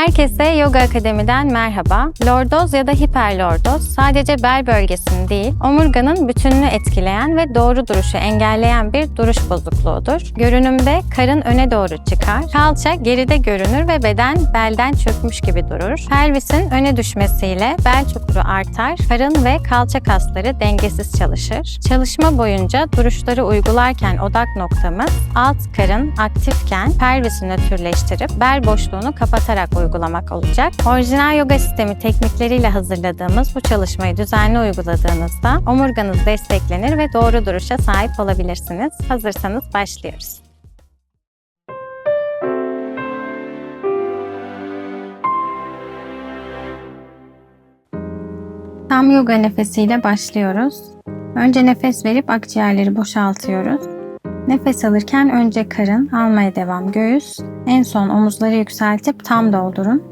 Herkese Yoga Akademi'den merhaba. Lordoz ya da hiperlordoz sadece bel bölgesini değil, omurganın bütününü etkileyen ve doğru duruşu engelleyen bir duruş bozukluğudur. Görünümde karın öne doğru çıkar, kalça geride görünür ve beden belden çökmüş gibi durur. Pelvisin öne düşmesiyle bel çukuru artar, karın ve kalça kasları dengesiz çalışır. Çalışma boyunca duruşları uygularken odak noktamız alt karın aktifken pelvisi nötrleştirip bel boşluğunu kapatarak uygulamak olacak. Orijinal yoga sistemi teknikleriyle hazırladığımız bu çalışmayı düzenli uyguladığınızda omurganız desteklenir ve doğru duruşa sahip olabilirsiniz. Hazırsanız başlıyoruz. Tam yoga nefesiyle başlıyoruz. Önce nefes verip akciğerleri boşaltıyoruz. Nefes alırken önce karın, almaya devam göğüs, en son omuzları yükseltip tam doldurun.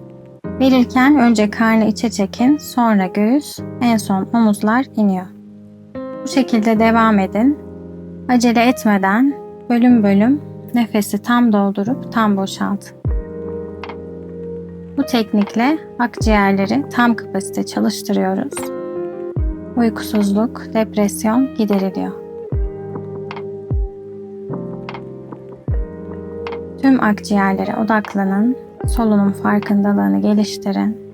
Verirken önce karnı içe çekin, sonra göğüs, en son omuzlar iniyor. Bu şekilde devam edin. Acele etmeden bölüm bölüm nefesi tam doldurup tam boşaltın. Bu teknikle akciğerleri tam kapasite çalıştırıyoruz. Uykusuzluk, depresyon gideriliyor. Tüm akciğerlere odaklanın, solunum farkındalığını geliştirin.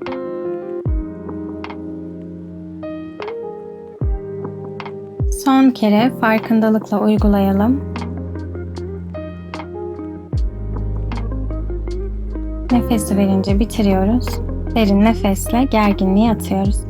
Son kere farkındalıkla uygulayalım. Nefesi verince bitiriyoruz. Derin nefesle gerginliği atıyoruz.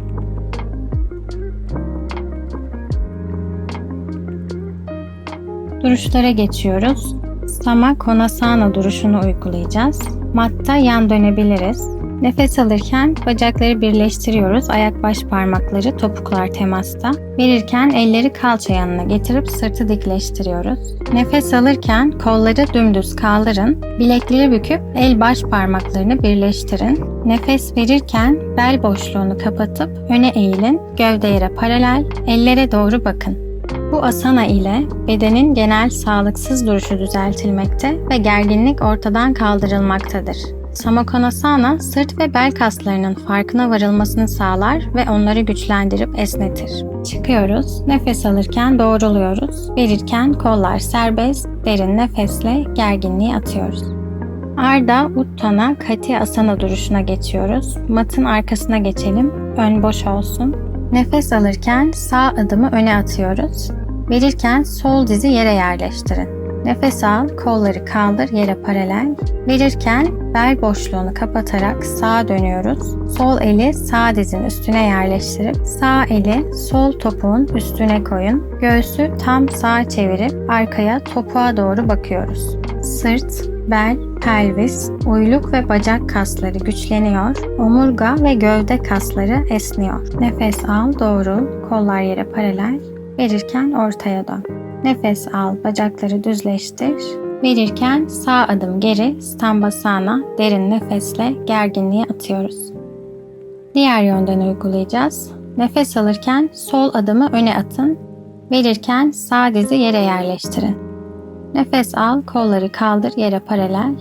Duruşlara geçiyoruz. Sama Konasana duruşunu uygulayacağız. Matta yan dönebiliriz. Nefes alırken bacakları birleştiriyoruz. Ayak baş parmakları topuklar temasta. Verirken elleri kalça yanına getirip sırtı dikleştiriyoruz. Nefes alırken kolları dümdüz kaldırın. Bilekleri büküp el baş parmaklarını birleştirin. Nefes verirken bel boşluğunu kapatıp öne eğilin. Gövde yere paralel, ellere doğru bakın. Bu asana ile bedenin genel sağlıksız duruşu düzeltilmekte ve gerginlik ortadan kaldırılmaktadır. Samakonasana sırt ve bel kaslarının farkına varılmasını sağlar ve onları güçlendirip esnetir. Çıkıyoruz, nefes alırken doğruluyoruz, verirken kollar serbest, derin nefesle gerginliği atıyoruz. Arda Uttana Kati Asana duruşuna geçiyoruz. Matın arkasına geçelim, ön boş olsun. Nefes alırken sağ adımı öne atıyoruz. Verirken sol dizi yere yerleştirin. Nefes al, kolları kaldır yere paralel. Verirken bel boşluğunu kapatarak sağa dönüyoruz. Sol eli sağ dizin üstüne yerleştirip sağ eli sol topuğun üstüne koyun. Göğsü tam sağa çevirip arkaya topuğa doğru bakıyoruz. Sırt, bel, pelvis, uyluk ve bacak kasları güçleniyor. Omurga ve gövde kasları esniyor. Nefes al, doğrul, kollar yere paralel. Verirken ortaya dön. Nefes al, bacakları düzleştir. Verirken sağ adım geri, stambasana, derin nefesle gerginliği atıyoruz. Diğer yönden uygulayacağız. Nefes alırken sol adımı öne atın. Verirken sağ dizi yere yerleştirin. Nefes al, kolları kaldır yere paralel.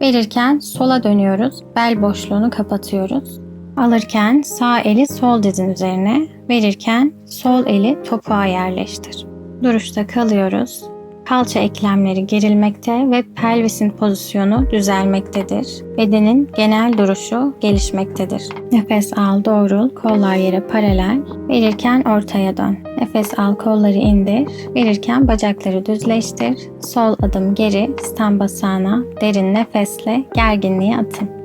Verirken sola dönüyoruz, bel boşluğunu kapatıyoruz. Alırken sağ eli sol dizin üzerine, verirken sol eli topuğa yerleştir. Duruşta kalıyoruz. Kalça eklemleri gerilmekte ve pelvisin pozisyonu düzelmektedir. Bedenin genel duruşu gelişmektedir. Nefes al doğrul, kollar yere paralel. Verirken ortaya dön. Nefes al kolları indir. Verirken bacakları düzleştir. Sol adım geri, stambasana, derin nefesle gerginliği atın.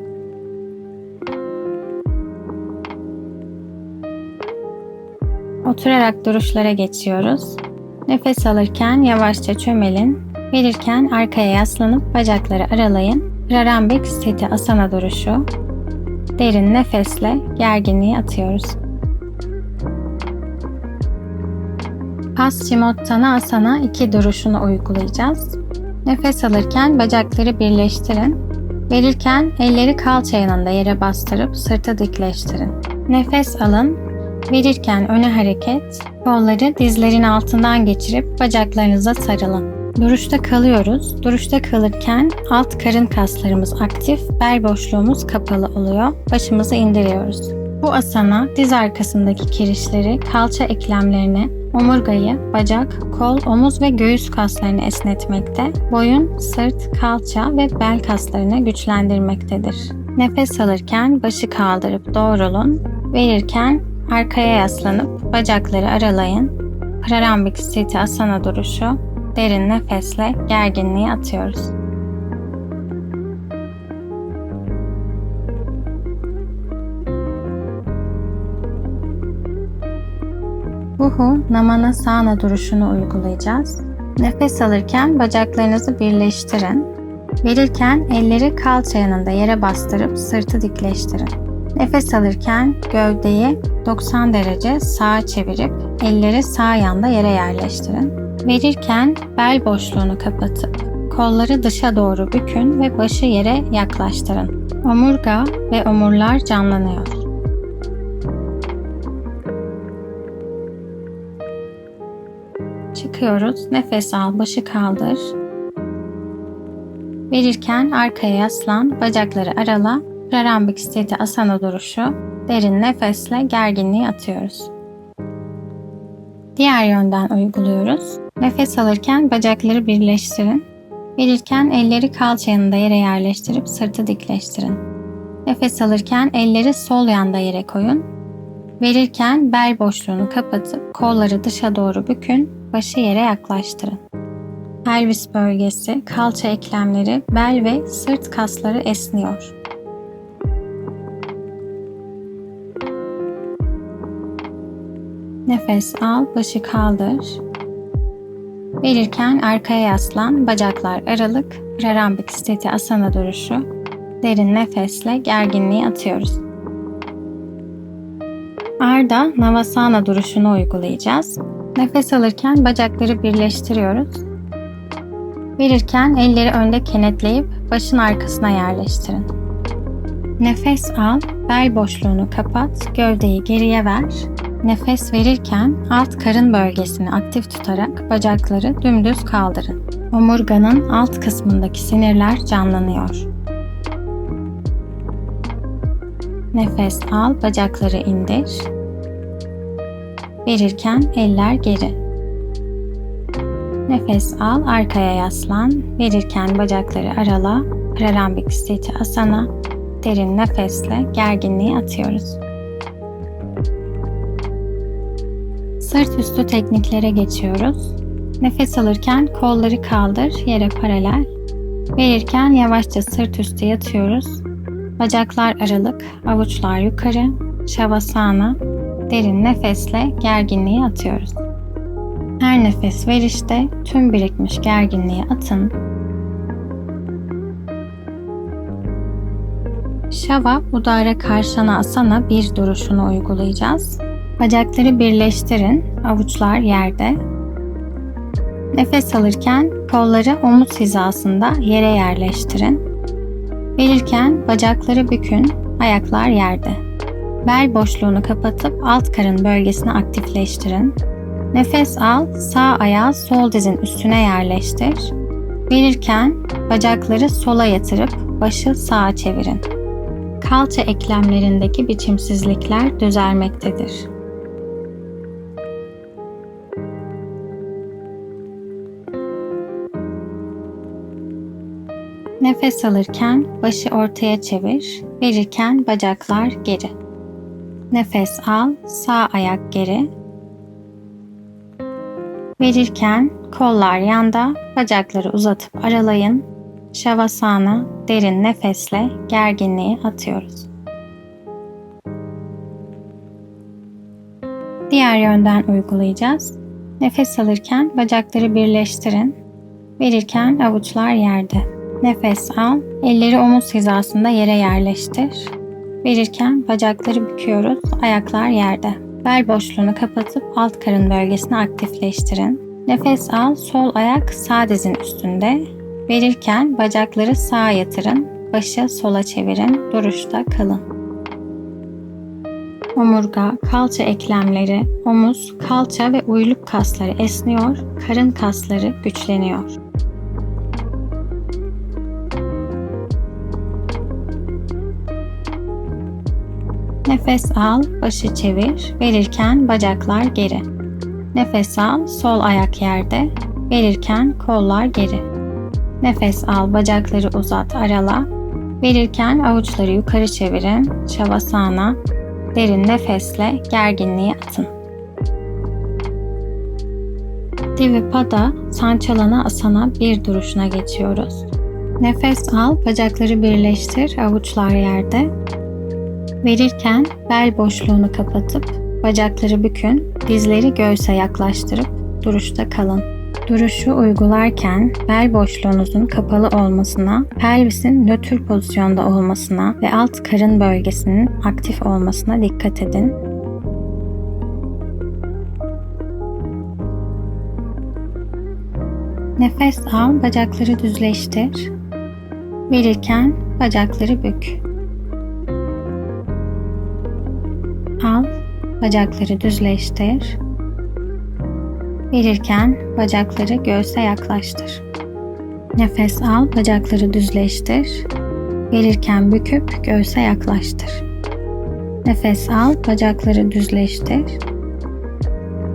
Oturarak duruşlara geçiyoruz. Nefes alırken yavaşça çömelin. Verirken arkaya yaslanıp bacakları aralayın. Prarambik Seti Asana duruşu. Derin nefesle gerginliği atıyoruz. Paschimottana Asana 2 duruşunu uygulayacağız. Nefes alırken bacakları birleştirin. Verirken elleri kalça yanında yere bastırıp sırtı dikleştirin. Nefes alın, Verirken öne hareket, kolları dizlerin altından geçirip bacaklarınıza sarılın. Duruşta kalıyoruz. Duruşta kalırken alt karın kaslarımız aktif, bel boşluğumuz kapalı oluyor. Başımızı indiriyoruz. Bu asana diz arkasındaki kirişleri, kalça eklemlerini, omurgayı, bacak, kol, omuz ve göğüs kaslarını esnetmekte, boyun, sırt, kalça ve bel kaslarını güçlendirmektedir. Nefes alırken başı kaldırıp doğrulun, verirken arkaya yaslanıp bacakları aralayın. Prarambik Siti Asana duruşu, derin nefesle gerginliği atıyoruz. Buhu Namanasana duruşunu uygulayacağız. Nefes alırken bacaklarınızı birleştirin. Verirken elleri kalça yanında yere bastırıp sırtı dikleştirin. Nefes alırken gövdeyi 90 derece sağa çevirip elleri sağ yanda yere yerleştirin. Verirken bel boşluğunu kapatıp kolları dışa doğru bükün ve başı yere yaklaştırın. Omurga ve omurlar canlanıyor. Çıkıyoruz. Nefes al, başı kaldır. Verirken arkaya yaslan, bacakları arala. Prarambik Sthiti Asana duruşu. Derin nefesle gerginliği atıyoruz. Diğer yönden uyguluyoruz. Nefes alırken bacakları birleştirin. Verirken elleri kalça yanında yere yerleştirip sırtı dikleştirin. Nefes alırken elleri sol yanda yere koyun. Verirken bel boşluğunu kapatıp kolları dışa doğru bükün, başı yere yaklaştırın. Pelvis bölgesi, kalça eklemleri, bel ve sırt kasları esniyor. Nefes al, başı kaldır. Verirken arkaya yaslan, bacaklar aralık, Prarambik Sthiti Asana duruşu. Derin nefesle gerginliği atıyoruz. Arda Navasana duruşunu uygulayacağız. Nefes alırken bacakları birleştiriyoruz. Verirken elleri önde kenetleyip başın arkasına yerleştirin. Nefes al, bel boşluğunu kapat, gövdeyi geriye ver. Nefes verirken alt karın bölgesini aktif tutarak bacakları dümdüz kaldırın. Omurganın alt kısmındaki sinirler canlanıyor. Nefes al, bacakları indir. Verirken eller geri. Nefes al, arkaya yaslan. Verirken bacakları arala. Prarambik Sthiti Asana. Derin nefesle gerginliği atıyoruz. Sırt üstü tekniklere geçiyoruz. Nefes alırken kolları kaldır, yere paralel. Verirken yavaşça sırt üstü yatıyoruz. Bacaklar aralık, avuçlar yukarı. Shavasana. Derin nefesle gerginliği atıyoruz. Her nefes verişte tüm birikmiş gerginliği atın. Shava Udara Karşana Asana bir duruşunu uygulayacağız. Bacakları birleştirin, avuçlar yerde. Nefes alırken kolları omuz hizasında yere yerleştirin. Verirken bacakları bükün, ayaklar yerde. Bel boşluğunu kapatıp alt karın bölgesini aktifleştirin. Nefes al, sağ ayağı sol dizin üstüne yerleştir. Verirken bacakları sola yatırıp başı sağa çevirin. Kalça eklemlerindeki biçimsizlikler düzelmektedir. Nefes alırken başı ortaya çevir, verirken bacaklar geri. Nefes al, sağ ayak geri. Verirken kollar yanda, bacakları uzatıp aralayın. Shavasana derin nefesle gerginliği atıyoruz. Diğer yönden uygulayacağız. Nefes alırken bacakları birleştirin. Verirken avuçlar yerde. Nefes al. Elleri omuz hizasında yere yerleştir. Verirken bacakları büküyoruz. Ayaklar yerde. Bel boşluğunu kapatıp alt karın bölgesini aktifleştirin. Nefes al. Sol ayak sağ dizin üstünde. Verirken bacakları sağa yatırın. Başı sola çevirin. Duruşta kalın. Omurga, kalça eklemleri, omuz, kalça ve uyluk kasları esniyor, karın kasları güçleniyor. Nefes al, başı çevir. Verirken bacaklar geri. Nefes al, sol ayak yerde. Verirken kollar geri. Nefes al, bacakları uzat, arala. Verirken avuçları yukarı çevirin. Şavasana. Derin nefesle gerginliği atın. Divipada Sanchalana Asana bir duruşuna geçiyoruz. Nefes al, bacakları birleştir, avuçlar yerde. Verirken bel boşluğunu kapatıp bacakları bükün, dizleri göğse yaklaştırıp duruşta kalın. Duruşu uygularken bel boşluğunuzun kapalı olmasına, pelvisin nötr pozisyonda olmasına ve alt karın bölgesinin aktif olmasına dikkat edin. Nefes al, bacakları düzleştir. Verirken bacakları bük. Bacakları düzleştir. Verirken bacakları göğse yaklaştır. Nefes al, bacakları düzleştir. Verirken büküp göğse yaklaştır. Nefes al, bacakları düzleştir.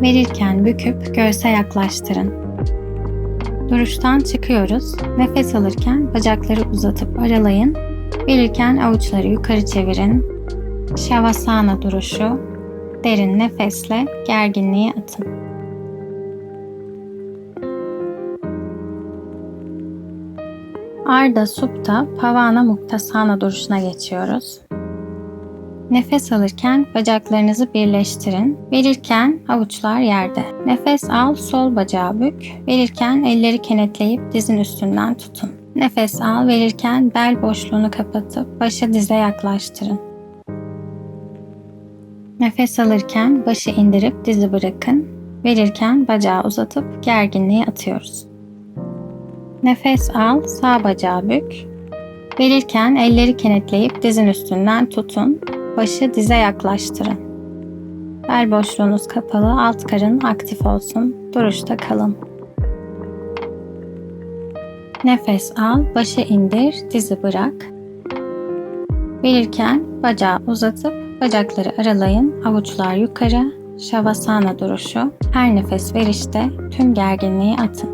Verirken büküp göğse yaklaştırın. Duruştan çıkıyoruz. Nefes alırken bacakları uzatıp aralayın. Verirken avuçları yukarı çevirin. Şavasana duruşu. Derin nefesle gerginliği atın. Arda Supta Pavana Muktasana duruşuna geçiyoruz. Nefes alırken bacaklarınızı birleştirin. Verirken avuçlar yerde. Nefes al, sol bacağı bük. Verirken elleri kenetleyip dizin üstünden tutun. Nefes al, verirken bel boşluğunu kapatıp başı dize yaklaştırın. Nefes alırken başı indirip dizi bırakın. Verirken bacağı uzatıp gerginliği atıyoruz. Nefes al, sağ bacağı bük. Verirken elleri kenetleyip dizin üstünden tutun. Başı dize yaklaştırın. Bel boşluğunuz kapalı, alt karın aktif olsun. Duruşta kalın. Nefes al, başı indir, dizi bırak. Verirken bacağı uzatıp bacakları aralayın, avuçlar yukarı, Şavasana duruşu. Her nefes verişte tüm gerginliği atın.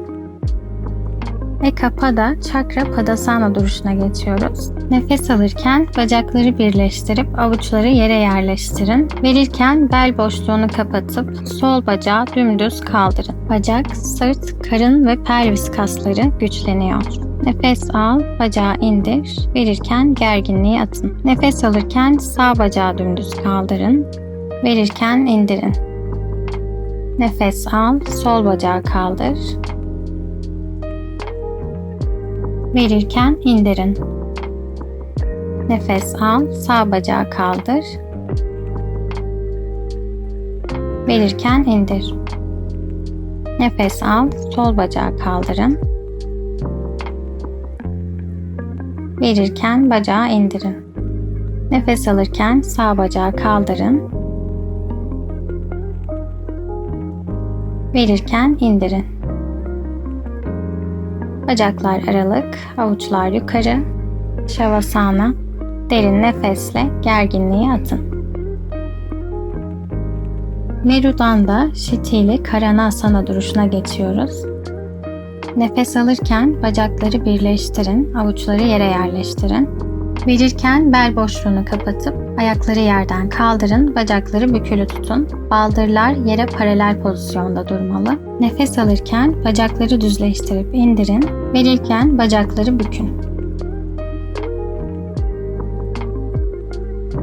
Ekapada Çakra Padasana duruşuna geçiyoruz. Nefes alırken bacakları birleştirip avuçları yere yerleştirin. Verirken bel boşluğunu kapatıp sol bacağı dümdüz kaldırın. Bacak, sırt, karın ve pelvis kasları güçleniyor. Nefes al, bacağı indir. Verirken gerginliği atın. Nefes alırken sağ bacağı dümdüz kaldırın. Verirken indirin. Nefes al, sol bacağı kaldır. Verirken indirin. Nefes al, sağ bacağı kaldır. Verirken indir. Nefes al, sol bacağı kaldırın. Verirken bacağı indirin. Nefes alırken sağ bacağı kaldırın. Verirken indirin. Bacaklar aralık, avuçlar yukarı. Şavasana. Derin nefesle gerginliği atın. Merudanda Şitili Karanasana duruşuna geçiyoruz. Nefes alırken bacakları birleştirin, avuçları yere yerleştirin. Verirken bel boşluğunu kapatıp ayakları yerden kaldırın, bacakları bükülü tutun. Baldırlar yere paralel pozisyonda durmalı. Nefes alırken bacakları düzleştirip indirin, verirken bacakları bükün.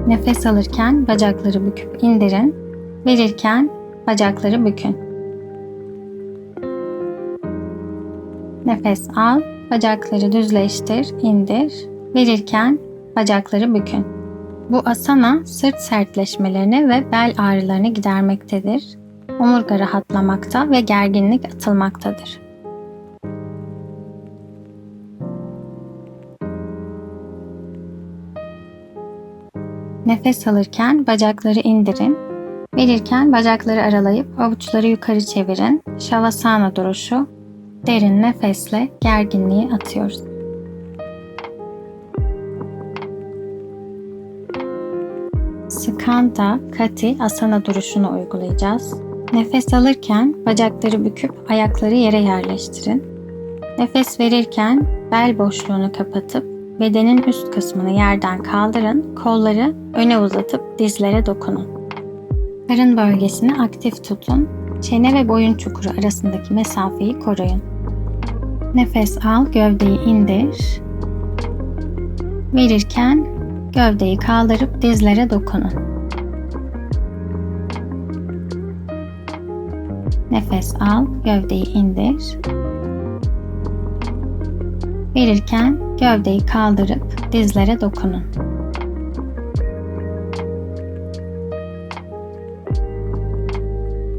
Nefes alırken bacakları büküp indirin, verirken bacakları bükün. Nefes al, bacakları düzleştir, indir, verirken bacakları bükün. Bu asana sırt sertleşmelerini ve bel ağrılarını gidermektedir. Omurga rahatlamakta ve gerginlik atılmaktadır. Nefes alırken bacakları indirin. Verirken bacakları aralayıp avuçları yukarı çevirin. Şavasana duruşu. Derin nefesle gerginliği atıyoruz. Skanda Kati Asana duruşunu uygulayacağız. Nefes alırken bacakları büküp ayakları yere yerleştirin. Nefes verirken bel boşluğunu kapatıp bedenin üst kısmını yerden kaldırın, kolları öne uzatıp dizlere dokunun. Karın bölgesini aktif tutun, çene ve boyun çukuru arasındaki mesafeyi koruyun. Nefes al, gövdeyi indir. Verirken gövdeyi kaldırıp dizlere dokunun. Nefes al, gövdeyi indir. Verirken gövdeyi kaldırıp dizlere dokunun.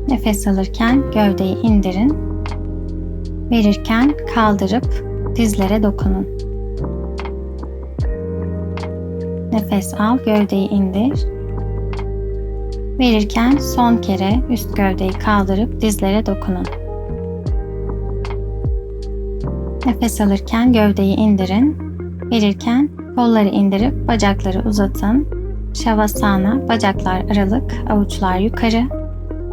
Nefes alırken gövdeyi indirin. Verirken kaldırıp dizlere dokunun. Nefes al, gövdeyi indir. Verirken son kere üst gövdeyi kaldırıp dizlere dokunun. Nefes alırken gövdeyi indirin. Verirken kolları indirip bacakları uzatın. Şavasana, bacaklar aralık, avuçlar yukarı.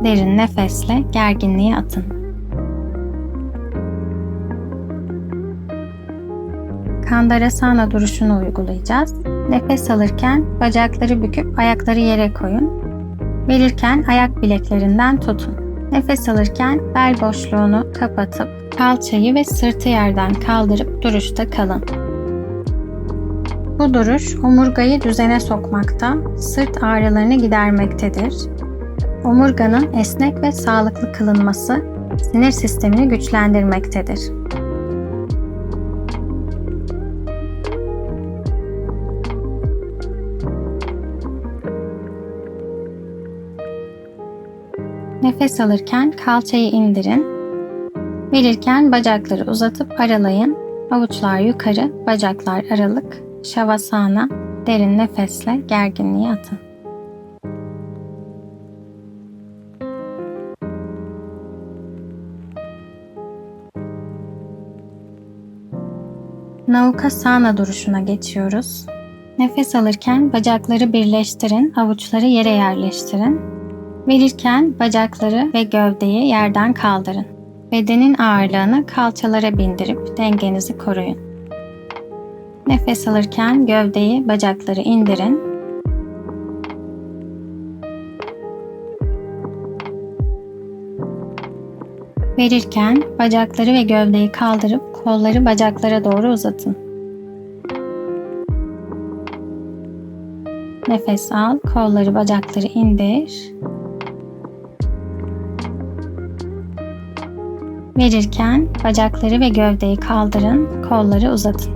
Derin nefesle gerginliği atın. Kandarasana duruşunu uygulayacağız. Nefes alırken bacakları büküp ayakları yere koyun. Verirken ayak bileklerinden tutun. Nefes alırken bel boşluğunu kapatıp kalçayı ve sırtı yerden kaldırıp duruşta kalın. Bu duruş omurgayı düzene sokmakta, sırt ağrılarını gidermektedir. Omurganın esnek ve sağlıklı kılınması sinir sistemini güçlendirmektedir. Nefes alırken kalçayı indirin. Verirken bacakları uzatıp aralayın. Avuçlar yukarı, bacaklar aralık. Şavasana, derin nefesle gerginliği atın. Naukasana duruşuna geçiyoruz. Nefes alırken bacakları birleştirin, avuçları yere yerleştirin. Verirken bacakları ve gövdeyi yerden kaldırın. Bedenin ağırlığını kalçalara bindirip dengenizi koruyun. Nefes alırken gövdeyi, bacakları indirin. Verirken bacakları ve gövdeyi kaldırıp kolları bacaklara doğru uzatın. Nefes al, kolları bacakları indir. Verirken bacakları ve gövdeyi kaldırın, kolları uzatın.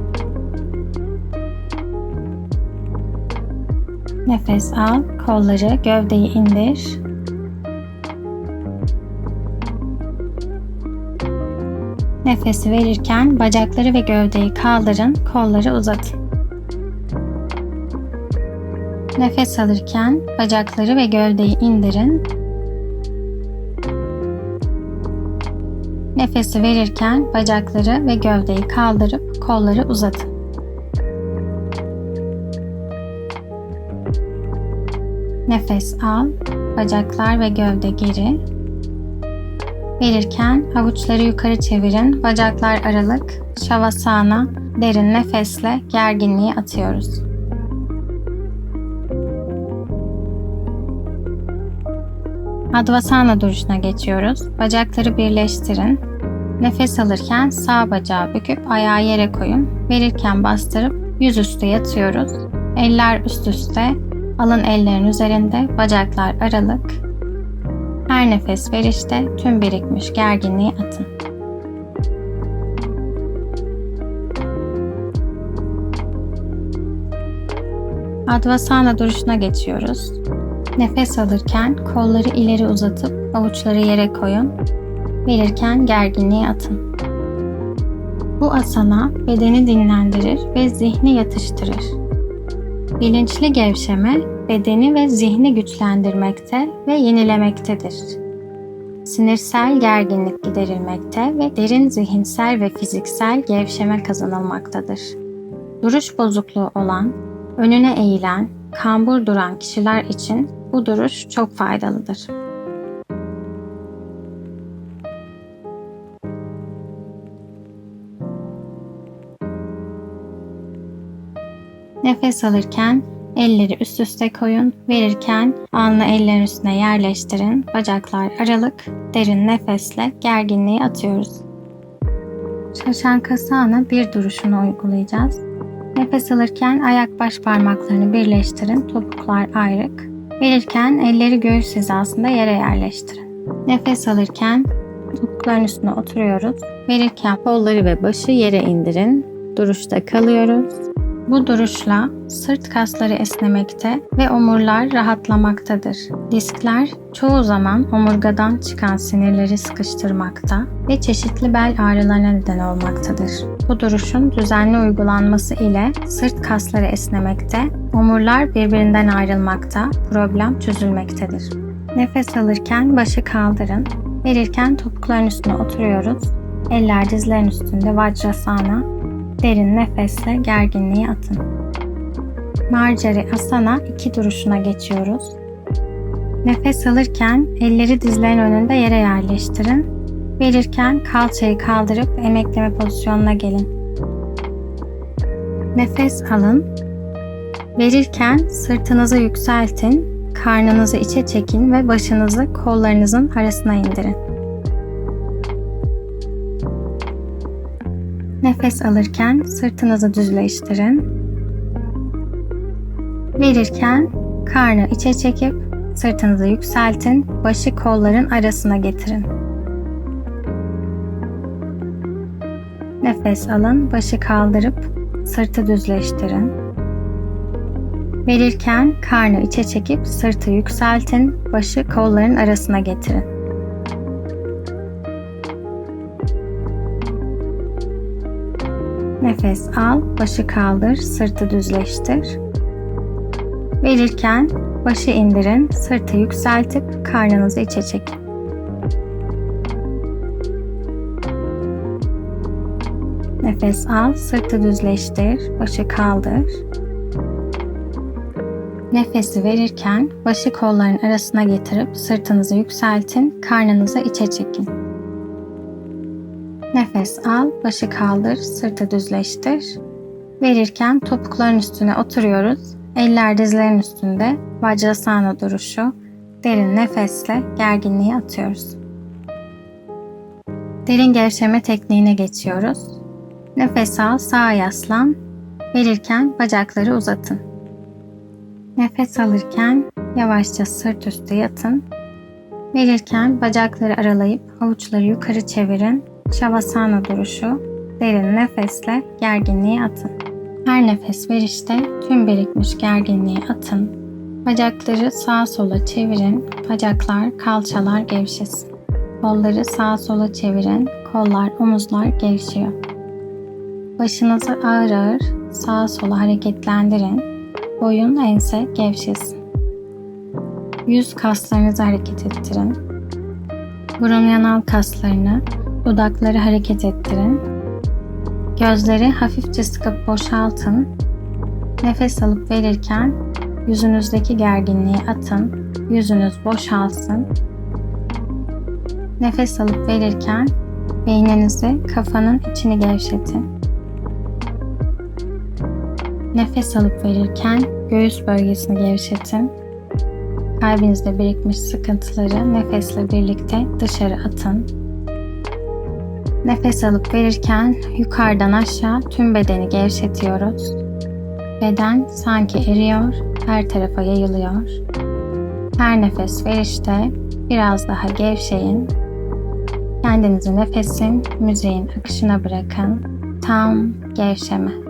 Nefes al, kolları, gövdeyi indir. Nefesi verirken bacakları ve gövdeyi kaldırın, kolları uzatın. Nefes alırken bacakları ve gövdeyi indirin. Nefesi verirken bacakları ve gövdeyi kaldırıp kolları uzatın. Nefes al, bacaklar ve gövde geri. Verirken avuçları yukarı çevirin, bacaklar aralık, şavasana, derin nefesle gerginliği atıyoruz. Advasana duruşuna geçiyoruz. Bacakları birleştirin. Nefes alırken sağ bacağı büküp ayağı yere koyun. Verirken bastırıp yüzüstü yatıyoruz. Eller üst üste, alın ellerin üzerinde, bacaklar aralık. Her nefes verişte tüm birikmiş gerginliği atın. Advasana duruşuna geçiyoruz. Nefes alırken kolları ileri uzatıp avuçları yere koyun. Verirken gerginliği atın. Bu asana bedeni dinlendirir ve zihni yatıştırır. Bilinçli gevşeme bedeni ve zihni güçlendirmekte ve yenilemektedir. Sinirsel gerginlik giderilmekte ve derin zihinsel ve fiziksel gevşeme kazanılmaktadır. Duruş bozukluğu olan, önüne eğilen, kambur duran kişiler için bu duruş çok faydalıdır. Nefes alırken elleri üst üste koyun, verirken alnı ellerin üstüne yerleştirin, bacaklar aralık, derin nefesle gerginliği atıyoruz. Şaşankasana bir duruşunu uygulayacağız. Nefes alırken ayak baş parmaklarını birleştirin, topuklar ayrık. Verirken elleri göğüs hizasında yere yerleştirin. Nefes alırken topukların üstüne oturuyoruz. Verirken kolları ve başı yere indirin. Duruşta kalıyoruz. Bu duruşla sırt kasları esnemekte ve omurlar rahatlamaktadır. Diskler çoğu zaman omurgadan çıkan sinirleri sıkıştırmakta ve çeşitli bel ağrılarına neden olmaktadır. Bu duruşun düzenli uygulanması ile sırt kasları esnemekte, omurlar birbirinden ayrılmakta, problem çözülmektedir. Nefes alırken başı kaldırın, verirken topukların üstüne oturuyoruz. Eller dizlerin üstünde Vajrasana, derin nefesle gerginliği atın. Marjari Asana iki duruşuna geçiyoruz. Nefes alırken elleri dizlerin önünde yere yerleştirin. Verirken kalçayı kaldırıp emekleme pozisyonuna gelin. Nefes alın. Verirken sırtınızı yükseltin, karnınızı içe çekin ve başınızı kollarınızın arasına indirin. Nefes alırken sırtınızı düzleştirin. Verirken karnı içe çekip sırtınızı yükseltin, başı kolların arasına getirin. Nefes alın, başı kaldırıp sırtı düzleştirin. Verirken karnı içe çekip sırtı yükseltin, başı kolların arasına getirin. Nefes al, başı kaldır, sırtı düzleştir. Verirken başı indirin, sırtı yükseltip karnınızı içe çekin. Nefes al, sırtı düzleştir, başı kaldır. Nefesi verirken başı kolların arasına getirip sırtınızı yükseltin, karnınızı içe çekin. Nefes al, başı kaldır, sırtı düzleştir. Verirken topukların üstüne oturuyoruz. Eller dizlerin üstünde. Vajrasana duruşu. Derin nefesle gerginliği atıyoruz. Derin gevşeme tekniğine geçiyoruz. Nefes al, sağa yaslan. Verirken bacakları uzatın. Nefes alırken yavaşça sırt üstü yatın. Verirken bacakları aralayıp avuçları yukarı çevirin Shavasana duruşu, derin nefesle gerginliği atın. Her nefes verişte tüm birikmiş gerginliği atın. Bacakları sağa sola çevirin, bacaklar, kalçalar gevşesin. Kolları sağa sola çevirin, kollar, omuzlar gevşiyor. Başınızı ağır ağır sağa sola hareketlendirin. Boyun, ense gevşesin. Yüz kaslarınızı hareket ettirin. Burun yanal kaslarını Dudakları hareket ettirin. Gözleri hafifçe sıkıp boşaltın. Nefes alıp verirken yüzünüzdeki gerginliği atın. Yüzünüz boşalsın. Nefes alıp verirken beyninizi kafanın içini gevşetin. Nefes alıp verirken göğüs bölgesini gevşetin. Kalbinizde birikmiş sıkıntıları nefesle birlikte dışarı atın. Nefes alıp verirken yukarıdan aşağı tüm bedeni gevşetiyoruz. Beden sanki eriyor, her tarafa yayılıyor. Her nefes verişte biraz daha gevşeyin. Kendinizi nefesin, müziğin akışına bırakın. Tam gevşeme.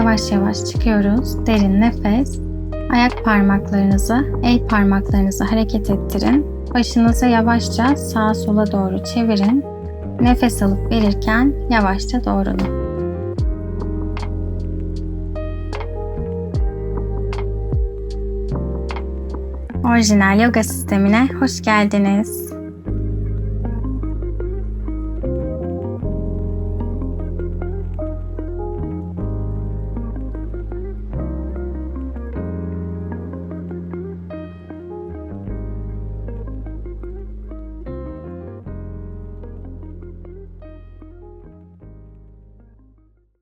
Yavaş yavaş çıkıyoruz. Derin nefes. Ayak parmaklarınızı, el parmaklarınızı hareket ettirin. Başınızı yavaşça sağa sola doğru çevirin. Nefes alıp verirken yavaşça doğrulun. Orijinal yoga sistemine hoş geldiniz.